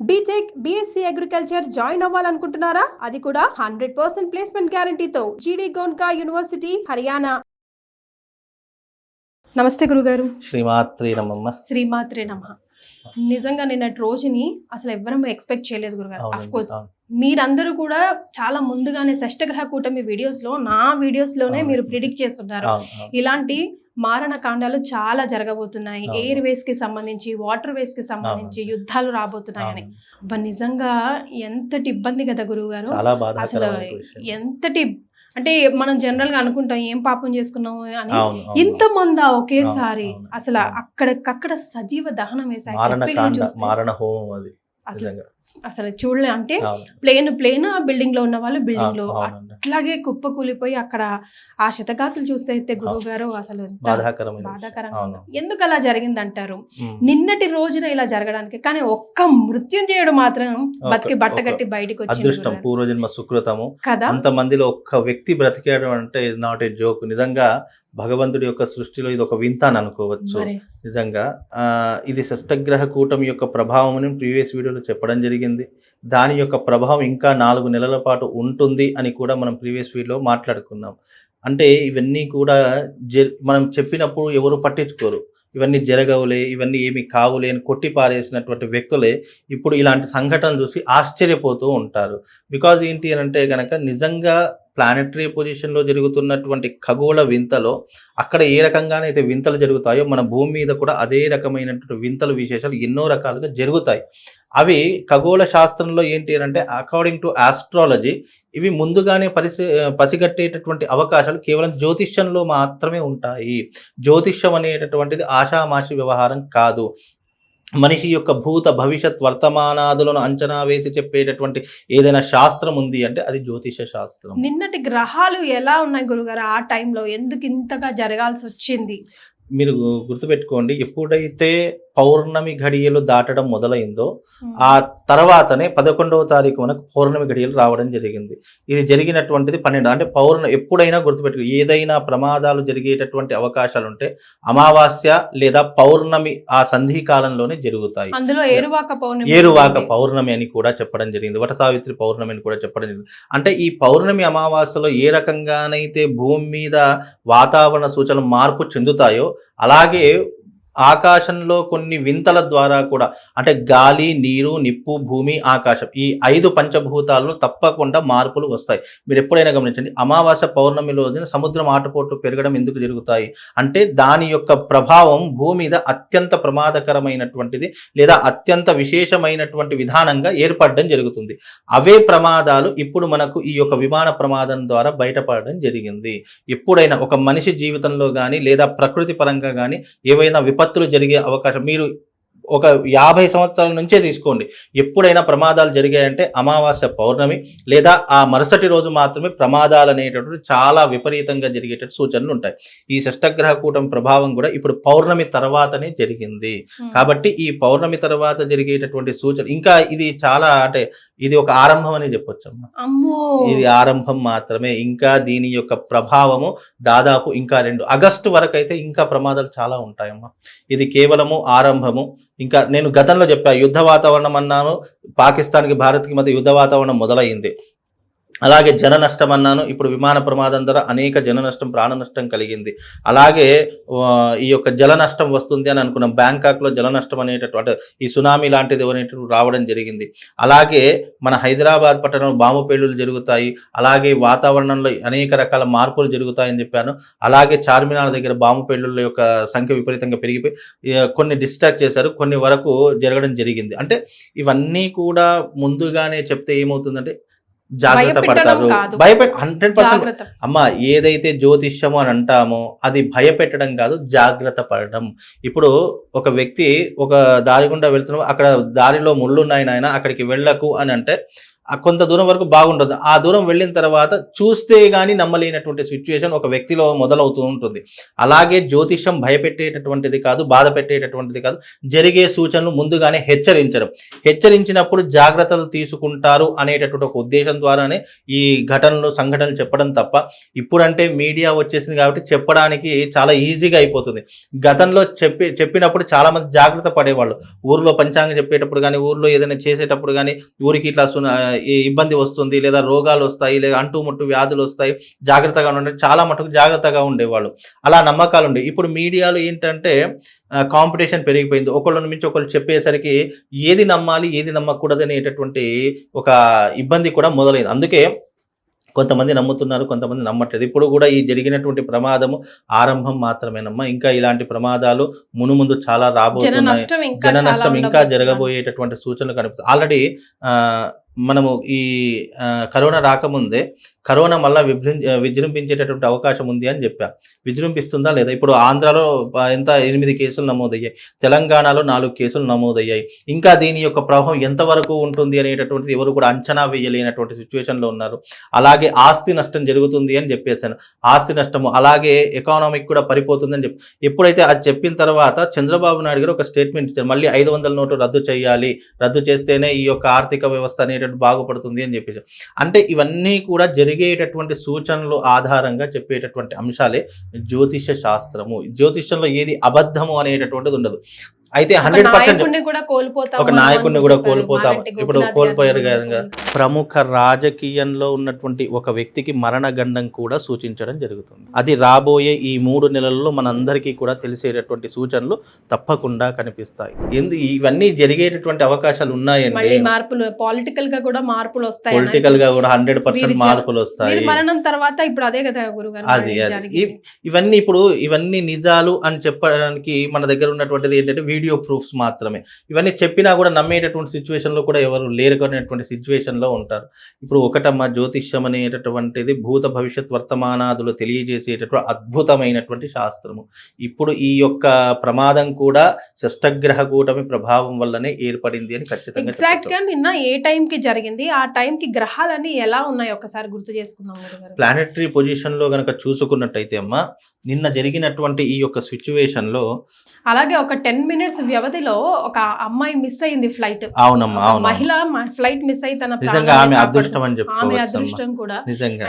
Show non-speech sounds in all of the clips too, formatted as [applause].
BTech BSc agriculture join అవ్వాలనుకుంటున్నారా? అది కూడా హండ్రెడ్ పర్సెంట్ ప్లేస్మెంట్ గ్యారంటీతో జీడీ గోన్కా యూనివర్సిటీ హర్యానా నమస్తే గురుగారు. శ్రీమాత్రి నమ్మమ్మ శ్రీమాత్రే నమ. నిజంగా నిన్నటి రోజుని అసలు ఎవ్వరం ఎక్స్పెక్ట్ చేయలేదు గురుగారు. Of course. మీరందరూ కూడా చాలా ముందుగానే షష్టగ్రహ కూటమి వీడియోస్లో నా వీడియోస్లోనే. మీరు ప్రిడిక్ట్ చేస్తున్నారు. ఇలాంటి మారణ కాండాలు చాలా జరగబోతున్నాయి. ఎయిర్ వేస్కి సంబంధించి వాటర్ వేస్కి సంబంధించి. యుద్ధాలు రాబోతున్నాయని నిజంగా ఎంతటి ఇబ్బంది కదా గురువు గారు అసలు. ఎంతటి అంటే మనం జనరల్గా అనుకుంటాం ఏం పాపం చేసుకున్నాము అని అవును, అవును. ఇంత మందా ఒకేసారి అసలు. అక్కడికక్కడ సజీవ దహనం వేసాయి మారణ హోమం అది అసలు చూడలే అంటే ప్లేన్ ప్లేన్ బిల్డింగ్లో ఉన్న వాళ్ళు బిల్డింగ్లో. అట్లాగే కుప్ప కూలిపోయి అక్కడ ఆ శతగాతులు చూస్తే అయితే గురువు గారు అసలు. బాధాకరంగా. ఎందుకు అలా జరిగింది అంటారు. నిన్నటి రోజున ఇలా జరగడానికి కానీ ఒక్క మృత్యుంజయుడు మాత్రం బతికి ఒక- బట్టగట్టి బయటకు వచ్చింది అదృష్టం. పూర్వజన్మ సుకృతము కదా అంత మందిలో ఒక్క వ్యక్తి బ్రతికాడు అంటే నాట్ ఏ జోక్ నిజంగా భగవంతుడి యొక్క సృష్టిలో ఇది ఒక వింత అని అనుకోవచ్చు. నిజంగా ఇది షష్టగ్రహ కూటమి యొక్క ప్రభావం ప్రీవియస్ వీడియోలో చెప్పడం జరిగింది. దాని యొక్క ప్రభావం ఇంకా నాలుగు నెలల పాటు ఉంటుంది అని కూడా మనం ప్రీవియస్ వీడియోలో మాట్లాడుకున్నాం. అంటే ఇవన్నీ కూడా మనం చెప్పినప్పుడు ఎవరు పట్టించుకోరు. ఇవన్నీ జరగవులే ఇవన్నీ ఏమి కావులే అని కొట్టి పారేసినటువంటి వ్యక్తులే ఇప్పుడు ఇలాంటి సంఘటనలు చూసి ఆశ్చర్యపోతూ ఉంటారు. బికాజ్ ఏంటి అని అంటే కనుక నిజంగా ప్లానెటరీ పొజిషన్లో జరుగుతున్నటువంటి ఖగోళ వింతలో అక్కడ ఏ రకంగానైతే వింతలు జరుగుతాయో మన భూమి మీద కూడా అదే రకమైనటువంటి వింతలు విశేషాలు ఎన్నో రకాలుగా జరుగుతాయి. అవి ఖగోళ శాస్త్రంలో ఏంటి అంటే అకార్డింగ్ టు ఆస్ట్రాలజీ ఇవి ముందుగానే పరిసి పసిగట్టేటటువంటి అవకాశాలు కేవలం జ్యోతిష్యంలో మాత్రమే ఉంటాయి. జ్యోతిష్యం అనేటటువంటిది ఆషామాషి వ్యవహారం కాదు. మనిషి యొక్క భూత భవిష్యత్ వర్తమానాదులను అంచనా వేసి చెప్పేటటువంటి ఏదైనా శాస్త్రం ఉంది అంటే అది జ్యోతిష శాస్త్రం. నిన్నటి గ్రహాలు ఎలా ఉన్నాయి గురుగారు? ఆ టైంలో ఎందుకు ఇంతగా జరగాల్సి వచ్చింది? మీరు గుర్తుపెట్టుకోండి ఎప్పుడైతే పౌర్ణమి ఘడియలు దాటడం మొదలైందో ఆ తర్వాతనే పదకొండవ తారీఖు మనకు పౌర్ణమి ఘడియలు రావడం జరిగింది. ఇది జరిగినటువంటిది పన్నెండు అంటే పౌర్ణ ఎప్పుడైనా గుర్తుపెట్టుకో ఏదైనా ప్రమాదాలు జరిగేటటువంటి అవకాశాలు ఉంటే అమావాస్య లేదా పౌర్ణమి ఆ సంధి కాలంలోనే జరుగుతాయి. అందులో ఏరువాక పౌర్ణమి ఏరువాక. పౌర్ణమి అని కూడా చెప్పడం జరిగింది. వట సావిత్రి పౌర్ణమి అని కూడా చెప్పడం జరిగింది. అంటే ఈ పౌర్ణమి అమావాస్యలో ఏ రకంగానైతే భూమి మీద వాతావరణ సూచనలు మార్పు చెందుతాయో అలాగే ఆకాశంలో కొన్ని వింతల ద్వారా కూడా అంటే గాలి నీరు నిప్పు భూమి ఆకాశం ఈ ఐదు పంచభూతాల్లో తప్పకుండా మార్పులు వస్తాయి. మీరు ఎప్పుడైనా గమనించండి అమావాస్య పౌర్ణమి రోజున సముద్రం ఆటపోట్లు పెరగడం ఎందుకు జరుగుతాయి? అంటే దాని యొక్క ప్రభావం భూమి మీద అత్యంత ప్రమాదకరమైనటువంటిది లేదా అత్యంత విశేషమైనటువంటి విధానంగా ఏర్పడడం జరుగుతుంది. అవే ప్రమాదాలు ఇప్పుడు మనకు ఈ యొక్క విమాన ప్రమాదం ద్వారా బయటపడడం జరిగింది. ఎప్పుడైనా ఒక మనిషి జీవితంలో కానీ లేదా ప్రకృతి పరంగా కానీ ఏవైనా విపత్తులు జరిగే అవకాశం. మీరు ఒక యాభై సంవత్సరాల నుంచే తీసుకోండి. ఎప్పుడైనా ప్రమాదాలు జరిగాయంటే అమావాస్య పౌర్ణమి లేదా ఆ మరుసటి రోజు మాత్రమే ప్రమాదాలు అనేటటువంటి చాలా విపరీతంగా జరిగేటట్టు సూచనలు ఉంటాయి. ఈ షష్టగ్రహ కూటమి ప్రభావం కూడా ఇప్పుడు పౌర్ణమి తర్వాతనే జరిగింది. కాబట్టి ఈ పౌర్ణమి తర్వాత జరిగేటటువంటి సూచన ఇంకా ఇది చాలా అంటే ఇది ఒక ఆరంభం అని చెప్పొచ్చు ఇది ఆరంభం మాత్రమే. ఇంకా దీని యొక్క ప్రభావము దాదాపు ఇంకా రెండు ఆగస్టు వరకు అయితే ఇంకా ప్రమాదాలు చాలా ఉంటాయమ్మా. ఇది కేవలము ఆరంభము ఇంకా నేను గతంలో చెప్పా యుద్ధ వాతావరణం అన్నాను పాకిస్తాన్కి భారత్కి మధ్య యుద్ధ వాతావరణం మొదలైంది. అలాగే జన నష్టం అన్నాను. ఇప్పుడు విమాన ప్రమాదం ద్వారా అనేక జన నష్టం ప్రాణ నష్టం కలిగింది. అలాగే ఈ యొక్క జల నష్టం వస్తుంది అని అనుకున్నాం. బ్యాంకాక్లో జల నష్టం అనేటటువంటి ఈ సునామీ లాంటిది అనేటువంటి రావడం జరిగింది. అలాగే మన హైదరాబాద్ పట్టణంలో బాంబు పేలుళ్ళు జరుగుతాయి. అలాగే వాతావరణంలో అనేక రకాల మార్పులు జరుగుతాయని చెప్పాను. అలాగే చార్మినార్ దగ్గర బాంబు పేలుళ్ళ యొక్క సంఖ్య విపరీతంగా పెరిగిపోయి కొన్ని డిస్ట్రాక్ట్ చేశారు. కొన్ని వరకు జరగడం జరిగింది. అంటే ఇవన్నీ కూడా ముందుగానే చెప్తే ఏమవుతుందంటే జాగ్రత్త పడతారు. భయపెట్ హండ్రెడ్ పర్సెంట్ అమ్మ ఏదైతే జ్యోతిష్యము అని అంటామో అది భయపెట్టడం కాదు జాగ్రత్త పడడం. ఇప్పుడు ఒక వ్యక్తి ఒక దారి గుండా వెళ్తున్నాం అక్కడ దారిలో ముళ్ళు ఉన్నాయి నాయన అక్కడికి వెళ్ళకు అని అంటే కొంత దూరం వరకు బాగుంటుంది ఆ దూరం వెళ్ళిన తర్వాత చూస్తే కానీ నమ్మలేనటువంటి సిచ్యువేషన్ ఒక వ్యక్తిలో మొదలవుతూ ఉంటుంది. అలాగే జ్యోతిషం భయపెట్టేటటువంటిది కాదు బాధ పెట్టేటటువంటిది కాదు. జరిగే సూచనలు ముందుగానే హెచ్చరించడం. హెచ్చరించినప్పుడు జాగ్రత్తలు తీసుకుంటారు అనేటటువంటి ఒక ఉద్దేశం ద్వారానే ఈ ఘటనలు సంఘటనలు చెప్పడం తప్ప ఇప్పుడంటే మీడియా వచ్చేసింది కాబట్టి చెప్పడానికి చాలా ఈజీగా అయిపోతుంది. గతంలో చెప్పి చెప్పినప్పుడు చాలా మంది జాగ్రత్త పడేవాళ్ళు. ఊర్లో పంచాంగం చెప్పేటప్పుడు కానీ ఊర్లో ఏదైనా చేసేటప్పుడు కానీ ఊరికి ఇట్లా ఇబ్బంది వస్తుంది లేదా రోగాలు వస్తాయి లేదా అంటుముట్టు వ్యాధులు వస్తాయి జాగ్రత్తగా ఉండే చాలా మటుకు జాగ్రత్తగా ఉండేవాళ్ళు. అలా నమ్మకాలు ఉండే. ఇప్పుడు మీడియాలో ఏంటంటే కాంపిటీషన్ పెరిగిపోయింది. ఒకళ్ళని మించి ఒకళ్ళు చెప్పేసరికి ఏది నమ్మాలి ఏది నమ్మకూడదు అనేటటువంటి ఒక ఇబ్బంది కూడా మొదలైంది. అందుకే కొంతమంది నమ్ముతున్నారు కొంతమంది నమ్మట్లేదు. ఇప్పుడు కూడా ఈ జరిగినటువంటి ప్రమాదము ఆరంభం మాత్రమేనమ్మా. ఇంకా ఇలాంటి ప్రమాదాలు మునుముందు చాలా రాబోతున్నాయి. జన నష్టం ఇంకా. జరగబోయేటటువంటి సూచనలు కనిపిస్తాయి. ఆల్రెడీ మనము ఈ కరోనా రాకముందే కరోనా మళ్ళా విజృం విజృంభించేటటువంటి అవకాశం ఉంది అని చెప్పా. విజృంభిస్తుందా లేదా? ఇప్పుడు ఆంధ్రాలో ఎంత ఎనిమిది కేసులు నమోదయ్యాయి. తెలంగాణలో నాలుగు కేసులు నమోదయ్యాయి. ఇంకా దీని యొక్క ప్రభావం ఎంతవరకు ఉంటుంది అనేటటువంటిది ఎవరు కూడా అంచనా వేయలేనటువంటి సిచ్యువేషన్లో ఉన్నారు. అలాగే ఆస్తి నష్టం జరుగుతుంది అని చెప్పేశాను. ఆస్తి నష్టము అలాగే ఎకానమిక్ కూడా పడిపోతుందని చెప్పి ఎప్పుడైతే అది చెప్పిన తర్వాత చంద్రబాబు నాయుడు గారు ఒక స్టేట్మెంట్ ఇచ్చారు. మళ్ళీ ఐదు వందల నోటు రద్దు చేయాలి. రద్దు చేస్తేనే ఈ యొక్క ఆర్థిక వ్యవస్థ అనేటట్టు బాగుపడుతుంది అని చెప్పేసి. అంటే ఇవన్నీ కూడా జరిగి జరిగేటటువంటి సూచనలు ఆధారంగా చెప్పేటటువంటి అంశాలే జ్యోతిష శాస్త్రము. జ్యోతిషంలో ఏది అబద్ధము అనేటటువంటిది ఉండదు. అయితే హండ్రెడ్ పర్సెంట్ ఒక నాయకుడిని కూడా. కోల్పోతాం. ఇప్పుడు కోల్పోయారు కదా. ప్రముఖ రాజకీయంలో ఉన్నటువంటి ఒక వ్యక్తికి మరణగండం కూడా సూచించడం జరుగుతుంది. అది రాబోయే ఈ మూడు నెలల్లో మనందరికీ కూడా తెలిసేటటువంటి సూచనలు తప్పకుండా కనిపిస్తాయి. ఎందు ఇవన్నీ జరిగేటటువంటి అవకాశాలు ఉన్నాయండి. మార్పులు పొలిటికల్గా కూడా మార్పులు వస్తాయి పొలిటికల్గా కూడా హండ్రెడ్ పర్సెంట్ మార్పులు వస్తాయి. మరణం తర్వాత ఇప్పుడు అదే కదా గురుగారు అది ఇవన్నీ ఇప్పుడు ఇవన్నీ నిజాలు అని చెప్పడానికి మన దగ్గర ఉన్నటువంటిది ఏంటంటే వీడియో ప్రూఫ్స్ మాత్రమే. ఇవన్నీ చెప్పినా కూడా నమ్మేటటువంటి సిచ్యువేషన్లో కూడా ఎవరు లేరు అనేటువంటి సిచ్యువేషన్లో ఉంటారు. ఇప్పుడు ఒకటమ్మ జ్యోతిష్యం అనేటటువంటిది భూత భవిష్యత్ వర్తమానాదులు తెలియజేసేటటువంటి అద్భుతమైనటువంటి శాస్త్రము. ఇప్పుడు ఈ యొక్క ప్రమాదం కూడా షష్టగ్రహ కూటమి ప్రభావం వల్లనే ఏర్పడింది అని ఖచ్చితంగా ఎగ్జాక్ట్. గా నిన్న ఏ టైం కి జరిగింది? ఆ టైం కి గ్రహాలన్నీ ఎలా ఉన్నాయి ఒకసారి గుర్తు చేసుకుందాం ప్లానెటరీ పొజిషన్లో గనక చూసుకున్నట్టయితే అమ్మా నిన్న జరిగినటువంటి ఈ యొక్క సిచ్యువేషన్లో అలాగే ఒక టెన్ మినిట్స్ వ్యవధిలో ఒక అమ్మాయి మిస్ అయింది ఫ్లైట్. అవునమ్మా అవును మహిళ ఫ్లైట్ మిస్ అయి తన నిజంగా ఆమె అదృష్టం అని ఆమె చెప్పుకోవచ్చు అదృష్టం కూడా. నిజంగా.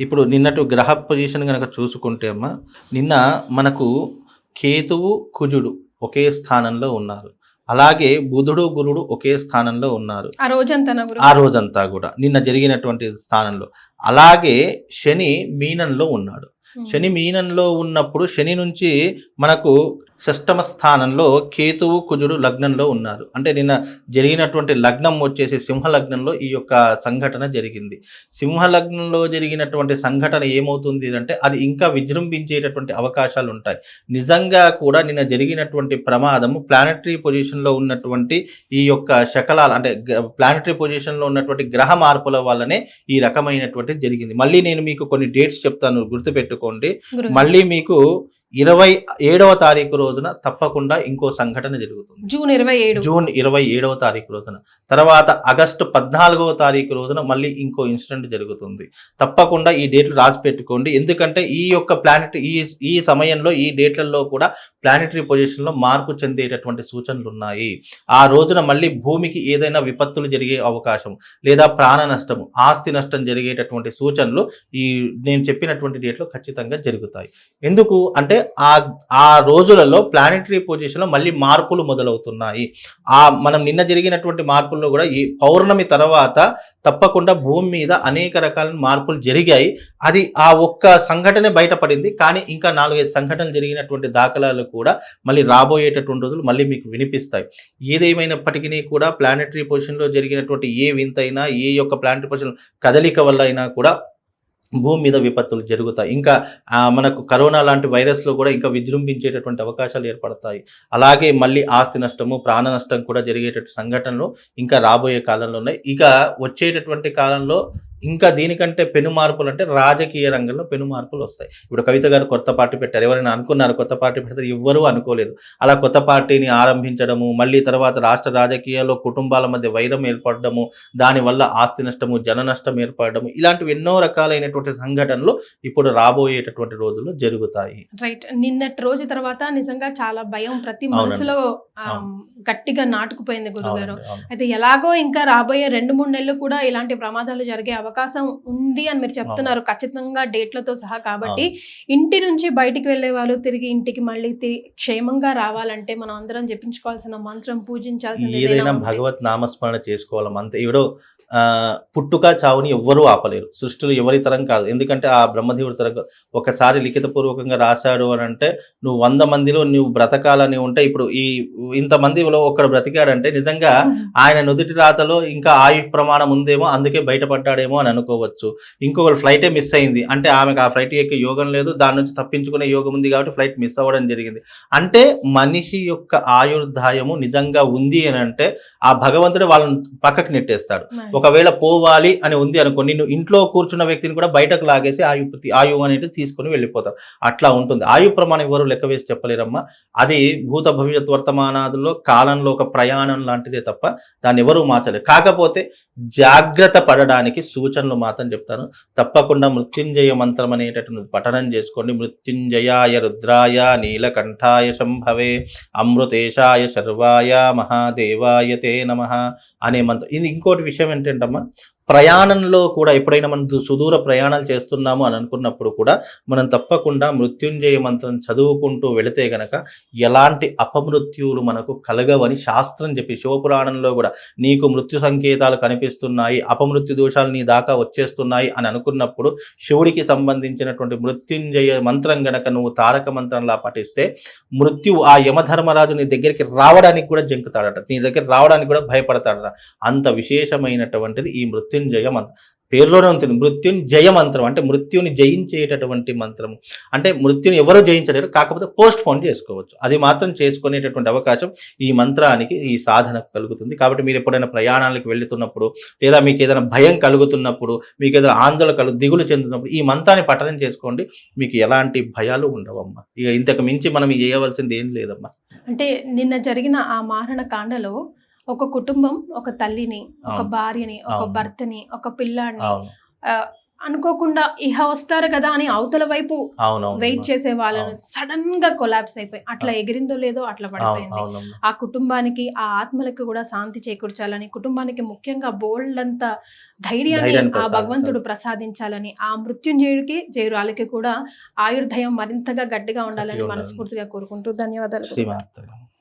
ఇప్పుడు నిన్నటి గ్రహ పొజిషన్ కనుక చూసుకుంటే అమ్మా నిన్న మనకు కేతువు కుజుడు ఒకే స్థానంలో ఉన్నారు. అలాగే బుధుడు గురుడు ఒకే స్థానంలో ఉన్నారు. ఆ రోజంతా ఆ రోజంతా కూడా నిన్న జరిగినటువంటి స్థానంలో. అలాగే శని మీనంలో ఉన్నాడు. శని మీనంలో ఉన్నప్పుడు శని నుంచి మనకు షష్టమ స్థానంలో కేతువు కుజుడు లగ్నంలో ఉన్నారు. అంటే నిన్న జరిగినటువంటి లగ్నం వచ్చేసి సింహ లగ్నంలో ఈ యొక్క సంఘటన జరిగింది. సింహ లగ్నంలో జరిగినటువంటి సంఘటన ఏమవుతుంది అంటే అది ఇంకా విజృంభించేటటువంటి అవకాశాలు ఉంటాయి. నిజంగా కూడా నిన్న జరిగినటువంటి ప్రమాదము ప్లానటరీ పొజిషన్లో ఉన్నటువంటి ఈ యొక్క శకలాలు అంటే ప్లానటరీ పొజిషన్లో ఉన్నటువంటి గ్రహ మార్పుల వల్లనే ఈ రకమైనటువంటి జరిగింది. మళ్ళీ నేను మీకు కొన్ని డేట్స్ చెప్తాను గుర్తుపెట్టుకోండి. మళ్ళీ మీకు ఇరవై ఏడవ తారీఖు రోజున తప్పకుండా ఇంకో సంఘటన జరుగుతుంది. జూన్ ఇరవై ఏడు. జూన్ ఇరవై ఏడవ తారీఖు రోజున. తర్వాత ఆగస్టు పద్నాలుగవ తారీఖు రోజున మళ్ళీ ఇంకో ఇన్సిడెంట్ జరుగుతుంది. తప్పకుండా ఈ డేట్లు రాసి పెట్టుకోండి ఎందుకంటే ఈ యొక్క ప్లానెట్ ఈ ఈ సమయంలో ఈ డేట్లలో కూడా ప్లానెటరీ పొజిషన్లో మార్పు చెందేటటువంటి సూచనలు ఉన్నాయి ఆ రోజున మళ్ళీ భూమికి ఏదైనా విపత్తులు జరిగే అవకాశం లేదా ప్రాణ నష్టము ఆస్తి నష్టం జరిగేటటువంటి సూచనలు ఈ నేను చెప్పినటువంటి డేట్లో ఖచ్చితంగా జరుగుతాయి. ఎందుకు? అంటే ఆ ఆ రోజులలో ప్లానెటరీ పొజిషన్లో మళ్ళీ మార్పులు మొదలవుతున్నాయి. ఆ మనం నిన్న జరిగినటువంటి మార్పుల్లో కూడా ఈ పౌర్ణమి తర్వాత తప్పకుండా భూమి మీద అనేక రకాల మార్పులు జరిగాయి. అది ఆ ఒక్క సంఘటనే బయటపడింది. కానీ ఇంకా నాలుగైదు సంఘటనలు జరిగినటువంటి దాఖలాలు కూడా మళ్ళీ రాబోయేటటువంటి రోజులు మళ్ళీ మీకు వినిపిస్తాయి. ఏదేమైనప్పటికీ కూడా ప్లానెటరీ పొజిషన్లో జరిగినటువంటి ఏ వింతైనా ఏ యొక్క ప్లానెటరీ పొజిషన్ కదలిక వల్ల అయినా కూడా భూమి మీద విపత్తులు జరుగుతాయి. ఇంకా మనకు కరోనా లాంటి వైరస్లో కూడా ఇంకా విజృంభించేటటువంటి అవకాశాలు ఏర్పడతాయి. అలాగే మళ్ళీ ఆస్తి నష్టము ప్రాణ నష్టం కూడా జరిగేటటువంటి సంఘటనలు ఇంకా రాబోయే కాలంలో ఉన్నాయి. ఇక వచ్చేటటువంటి కాలంలో ఇంకా దీనికంటే పెను మార్పులు అంటే రాజకీయ రంగంలో పెను మార్పులు వస్తాయి. ఇప్పుడు కవిత గారు కొత్త పార్టీ పెట్టారు. ఎవరైనా అనుకున్నారు కొత్త పార్టీ పెడతారు? ఎవ్వరూ అనుకోలేదు. అలా కొత్త పార్టీని ఆరంభించడము మళ్ళీ తర్వాత రాష్ట్ర రాజకీయాల్లో కుటుంబాల మధ్య వైరం ఏర్పడడము దానివల్ల ఆస్తి నష్టము జన నష్టం ఏర్పడము ఇలాంటివి ఎన్నో రకాలైనటువంటి సంఘటనలు ఇప్పుడు రాబోయేటటువంటి రోజుల్లో జరుగుతాయి. రైట్. నిన్నటి రోజు తర్వాత నిజంగా చాలా భయం ప్రతి. మనసులో. గట్టిగా నాటుకుపోయింది గురుగారు. అయితే ఎలాగో ఇంకా రాబోయే రెండు మూడు నెలలు కూడా ఇలాంటి ప్రమాదాలు జరిగే అవకాశం ఉంది అని మీరు చెప్తున్నారు. ఖచ్చితంగా డేట్లతో సహా కాబట్టి ఇంటి నుంచి బయటికి వెళ్ళే వాళ్ళు తిరిగి ఇంటికి మళ్ళీ క్షేమంగా రావాలంటే మనం అందరం జపించుకోవాల్సిన మంత్రం పూజించాల్సిన ఏదైనా భగవత్ నామస్మరణ చేసుకోవాలి? అంతే పుట్టుక చావుని ఎవ్వరూ ఆపలేరు. సృష్టిలో ఎవరి తరం కాదు. ఎందుకంటే ఆ బ్రహ్మదేవుడి తరం. ఒకసారి లిఖితపూర్వకంగా రాశాడు అని అంటే నువ్వు వంద మందిలో నువ్వు బ్రతకాలని ఉంటే ఇప్పుడు ఈ ఇంతమందిలో ఒక్కడు బ్రతికాడంటే నిజంగా [laughs] ఆయన నుదుటి రాతలో ఇంకా ఆయు ప్రమాణం ఉందేమో అందుకే బయటపడ్డాడేమో అని అనుకోవచ్చు. ఇంకొకరు ఫ్లైటే మిస్ అయింది. అంటే ఆమెకు ఆ ఫ్లైట్ ఎక్కే యోగం లేదు. దాని నుంచి తప్పించుకునే యోగం ఉంది కాబట్టి ఫ్లైట్ మిస్ అవ్వడం జరిగింది. అంటే మనిషి యొక్క ఆయుర్దాయము నిజంగా ఉంది అని అంటే ఆ భగవంతుడు వాళ్ళని పక్కకి నెట్టేస్తాడు. ఒకవేళ పోవాలి అని ఉంది అనుకో నిన్ను ఇంట్లో కూర్చున్న వ్యక్తిని కూడా బయటకు లాగేసి ఆయు ఆయు అనేది తీసుకుని వెళ్ళిపోతారు. అట్లా ఉంటుంది. ఆయు ప్రమాణం ఎవరు లెక్క వేసి చెప్పలేరమ్మా. అది భూత భవిష్యత్ వర్తమానాదుల్లో కాలంలో ఒక ప్రయాణం లాంటిదే తప్ప దాన్ని ఎవరూ మార్చలేరు. కాకపోతే జాగ్రత్త పడడానికి సూచనలు మాత్రం చెప్తాను తప్పకుండా మృత్యుంజయ మంత్రం అనేటటువంటి పఠనం చేసుకోండి. మృత్యుంజయాయ రుద్రాయ నీలకంఠాయ శంభవే అమృతేశాయ శర్వాయ మహాదేవాయ తే నమ అనే మంత్రం. ఇది ఇంకోటి విషయం ఏంటంటమ్మా ప్రయాణంలో కూడా ఎప్పుడైనా మనం దు- సుదూర ప్రయాణాలు చేస్తున్నాము అని అనుకున్నప్పుడు కూడా మనం తప్పకుండా మృత్యుంజయ మంత్రం చదువుకుంటూ వెళితే గనక ఎలాంటి అపమృత్యువులు మనకు కలగవని శాస్త్రం చెప్పి శివపురాణంలో కూడా నీకు మృత్యు సంకేతాలు కనిపిస్తున్నాయి అపమృత్యు దోషాలు నీ దాకా వచ్చేస్తున్నాయి అని అనుకున్నప్పుడు శివుడికి సంబంధించినటువంటి మృత్యుంజయ మంత్రం గనక నువ్వు తారక మంత్రంలా పఠిస్తే మృత్యువు ఆ యమధర్మరాజు నీ దగ్గరికి రావడానికి కూడా జంకుతాడట నీ దగ్గర రావడానికి కూడా భయపడతాడట. అంత విశేషమైనటువంటిది ఈ మృత్యు మృత్యుంజయ మంత్రం పేరులోనే ఉంటుంది మృత్యుంజయ మంత్రం అంటే మృత్యుని జయించేటటువంటి మంత్రం అంటే మృత్యుని ఎవరు జయించలేరు కాకపోతే పోస్ట్ పోన్ చేసుకోవచ్చు. అది మాత్రం చేసుకునేటటువంటి అవకాశం ఈ మంత్రానికి ఈ సాధనకు కలుగుతుంది. కాబట్టి మీరు ఎప్పుడైనా ప్రయాణాలకు వెళ్తున్నప్పుడు లేదా మీకు ఏదైనా భయం కలుగుతున్నప్పుడు మీకు ఏదైనా ఆందోళన కలుగు దిగులు చెందుతున్నప్పుడు ఈ మంత్రాన్ని పఠనం చేసుకోండి. మీకు ఎలాంటి భయాలు ఉండవమ్మా. ఇక ఇంతకు మించి మనం చేయవలసింది ఏం లేదమ్మా. అంటే నిన్న జరిగిన ఆ మారణ కాండలో ఒక కుటుంబం ఒక తల్లిని ఒక. భార్యని ఒక. భర్తని ఒక పిల్లాడిని అనుకోకుండా ఇహ వస్తారు కదా అని అవతల వైపు వెయిట్ చేసే వాళ్ళని. సడన్గా కొలాప్స్ అయిపోయి అట్లా ఎగిరిందో లేదో అట్లా పడిపోయింది ఆ కుటుంబానికి ఆ ఆత్మలకు కూడా శాంతి చేకూర్చాలని కుటుంబానికి ముఖ్యంగా బోల్డ్ అంత ధైర్యాన్ని ఆ. భగవంతుడు ప్రసాదించాలని ఆ మృత్యుంజయుడికి జయురాలకి కూడా ఆయుర్ధయం మరింతగా గట్టిగా ఉండాలని. మనస్ఫూర్తిగా కోరుకుంటూ ధన్యవాదాలు